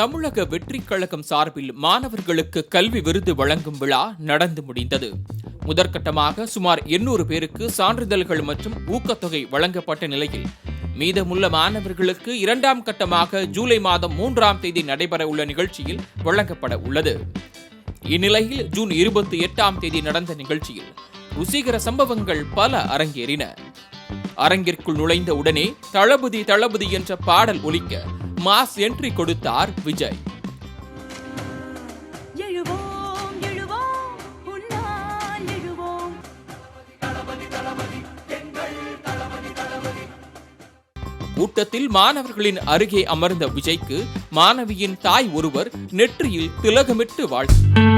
தமிழக வெற்றிக் கழகம் சார்பில் மாணவர்களுக்கு கல்வி விருது வழங்கும் விழா நடந்து முடிந்தது. முதற்கட்டமாக சுமார் எண்ணூறு பேருக்கு சான்றிதழ்கள் மற்றும் ஊக்கத்தொகை வழங்கப்பட்ட நிலையில் மீதமுள்ள மாணவர்களுக்கு இரண்டாம் கட்டமாக ஜூலை மாதம் மூன்றாம் தேதி நடைபெற உள்ள நிகழ்ச்சியில் வழங்கப்பட உள்ளது. இந்நிலையில் ஜூன் இருபத்தி எட்டாம் தேதி நடந்த நிகழ்ச்சியில் ருசிகர சம்பவங்கள் பல அரங்கேறின. அரங்கிற்குள் நுழைந்த உடனே தளபதி தளபதி என்ற பாடல் ஒலிக்க மாஸ் என்ட்ரி கொடுத்தார் விஜய். கூட்டத்தில் மாணவர்களின் அருகே அமர்ந்த விஜய்க்கு மாணவியின் தாய் ஒருவர் நெற்றியில் திலகமிட்டு வாழ்த்து.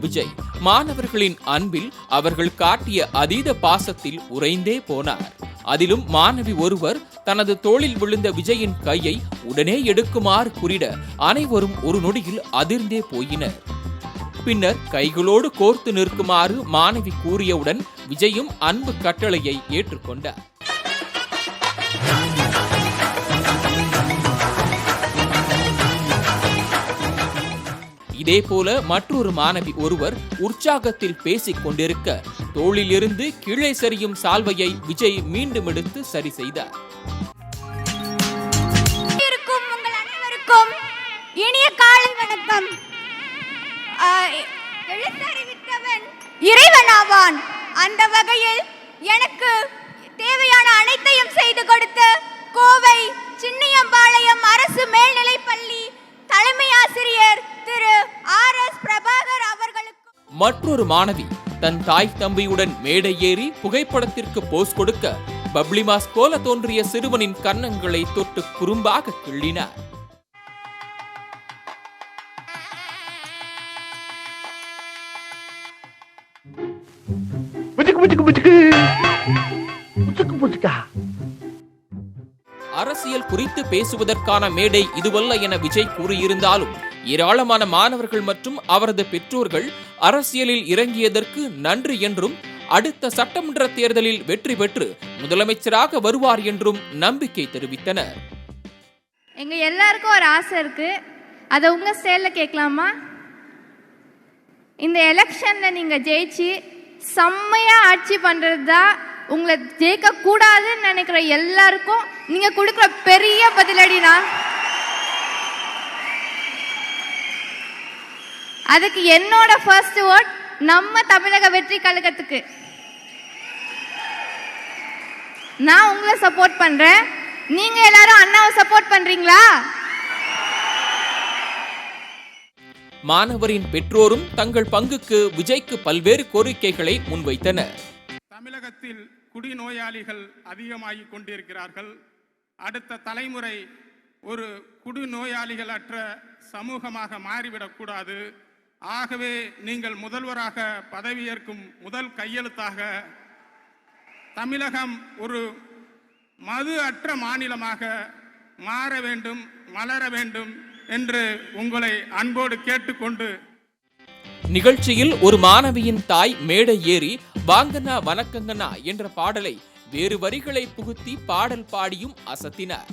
பேசிய விஜய் மாணவர்களின் அன்பில் அவர்கள் காட்டிய அதீத பாசத்தில் உறைந்தே போனார். அதிலும் மாணவி ஒருவர் தனது தோளில் விழுந்த விஜயின் கையை உடனே எடுக்குமாறு குறிட அனைவரும் ஒரு நொடியில் அதிர்ந்தே போயினர். பின்னர் கைகளோடு கோர்த்து நிற்குமாறு மாணவி கூறியவுடன் விஜயும் அன்பு கட்டளையை ஏற்றுக்கொண்டார். இதேபோல மற்றொரு மாணவி ஒருவர் உற்சாகத்தில் பேசிக் கொண்டிருக்க தோளிலிருந்து கீழே சரியும் சால்வையை விஜய் மீண்டும் எடுத்து சரி செய்தார். இனிய காலை வணக்கம். ஆ, எழுத்தறிவித்தவன் இறைவனாவான். அந்த வகையில் எனக்கு தேவையான அனைத்தையும் செய்து கொடுத்த கோவை சின்னியம்பாளையம் அரசு மேல்நிலைப்பள்ளி மற்றொரு மாணவி தன் தாய் தம்பியுடன் மேடை ஏறி புகைப்படத்திற்கு போஸ் கொடுக்க பப்ளிமாஸ் போல தோன்றிய சிறுவனின் கன்னங்களை தொட்டு குறும்பாக கிள்ளினார். அரசியல் குறித்து பேசுவதற்கான மேடை இதுவல்ல என விஜய் கூறியிருந்தாலும் ஏராளமான மாணவர்கள் மற்றும் அவரது பெற்றோர்கள் அரசியலில் இறங்கியதற்கு நன்றி என்றும் அடுத்த சட்டமன்ற தேர்தலில் வெற்றி பெற்று முதலமைச்சராக வருவார் என்றும் நம்பிக்கை தெரிவித்தனர். எங்க எல்லாருக்கும் ஒரு ஆசை இருக்கு. அதை உங்க செயல கேட்கலாமா? இந்த எலெக்ஷன்ல நீங்க ஜெயிச்சு செம்மையா ஆட்சி பண்றது தான் உங்களை ஜெயிக்க கூடாதுன்னு நினைக்கிற எல்லாருக்கும் நீங்க கொடுக்குற பெரிய பதிலடினா அதுக்கு என்னோட ஃபர்ஸ்ட் வேர்ட் நம்ம தமிழக வெற்றி கழகத்துக்கு. நான் உங்களை சப்போர்ட் பண்றேன். நீங்க எல்லாரும் அண்ணாவை சப்போர்ட் பண்றீங்களா? மாணவரின் பெற்றோரும் தங்கள் பங்குக்கு விஜய்க்கு பல்வேறு கோரிக்கைகளை முன்வைத்தனர். தமிழகத்தில் குடிநோயாளிகள் அதிகமாகிக் கொண்டிருக்கிறார்கள். அடுத்த தலைமுறை ஒரு குடிநோயாளிகள் அற்ற சமூகமாக மாறிவிடக்கூடாது. ஆகவே நீங்கள் முதல்வராக பதவியேற்கும் முதல் கையெழுத்தாக தமிழகம் ஒரு மது அற்ற மாநிலமாக மாற வேண்டும் மலர வேண்டும் என்று உங்களை அன்போடு கேட்டுக்கொண்டு நிகழ்ச்சியில் ஒரு மாணவியின் தாய் மேடை ஏறி வாங்கண்ணா வணக்கங்கண்ணா என்ற பாடலை வேறு வரிகளை புகுத்தி பாடல் பாடியும் அசத்தினார்.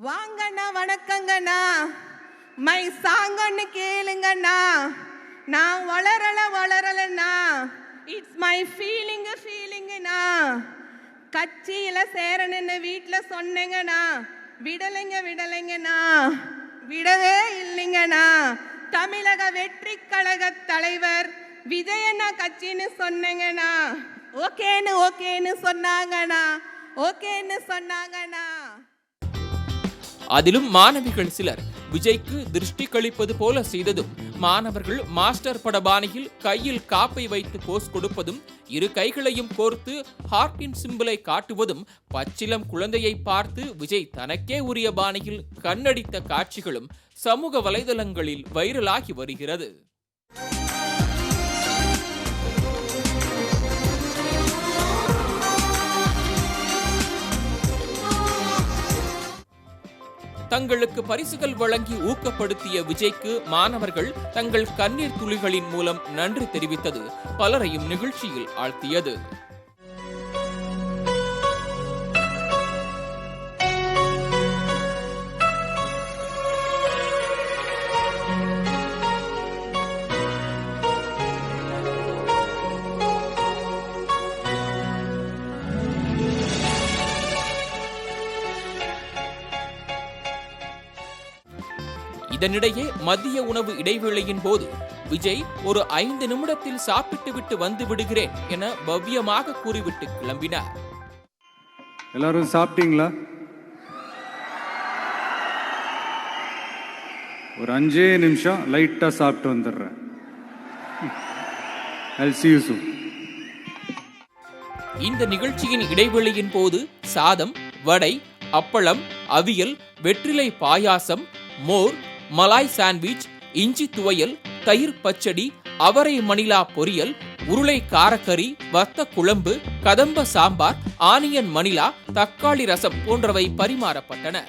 வாங்கண்ணா வணக்கங்கண்ணா. மை சாங்கன்னு கேளுங்கண்ணா. நான் வளரல வளரலண்ணா. இட்ஸ் மை ஃபீலிங்கு ஃபீலிங்குண்ணா கட்சியில் சேரணுன்னு வீட்டில் சொன்னேங்கண்ணா. விடலைங்க விடலைங்கண்ணா. விடவே இல்லைங்கண்ணா. தமிழக வெற்றி கழக தலைவர் விஜயண்ணா கட்சின்னு சொன்னேங்கண்ணா. ஓகேன்னு ஓகேன்னு சொன்னாங்கண்ணா. ஓகேன்னு சொன்னாங்கண்ணா. அதிலும் மாணவிகள் சிலர் விஜய்க்கு திருஷ்டி கழிப்பது போல செய்ததும் மாணவர்கள் மாஸ்டர் பட பாணியில் கையில் காப்பை வைத்து போஸ் கொடுப்பதும் இரு கைகளையும் கோர்த்து ஹார்டின் சிம்பிளை காட்டுவதும் பச்சிலம் குழந்தையை பார்த்து விஜய் தனக்கே உரிய பாணியில் கண்ணடித்த காட்சிகளும் சமூக வலைதளங்களில் வைரலாகி வருகிறது. தங்களுக்கு பரிசுகள் வழங்கி ஊக்கப்படுத்திய விஜய்க்கு மாணவர்கள் தங்கள் கண்ணீர் துளிகளின் மூலம் நன்றி தெரிவித்தது. பலரையும் நிகழ்ச்சியில் ஆழ்த்தியது. இதனிடையே மதிய உணவு இடைவேளையின் போது விஜய் ஒரு ஐந்து நிமிடத்தில் சாப்பிட்டுவிட்டு வந்து விடுகிறேன் என பவ்யமாக கூறிவிட்டு கிளம்பினார். எல்லாரும் சாப்பிட்டீங்களா? ஒரு அஞ்சே நிமிஷம் லைட்டா சாப்பிட்டு வந்துடுறேன். இந்த நிகழ்ச்சியின் இடைவெளியின் போது சாதம் வடை அப்பளம் அவியல் வெற்றிலை பாயாசம் மோர் மலாய் சாண்ட்விச் இஞ்சி துவையல் தயிர் பச்சடி அவரை மணிலா பொரியல் உருளை காரக்கறி வத்த குழம்பு கதம்ப சாம்பார் ஆனியன் மணிலா தக்காளி ரசம் போன்றவை பரிமாறப்பட்டன.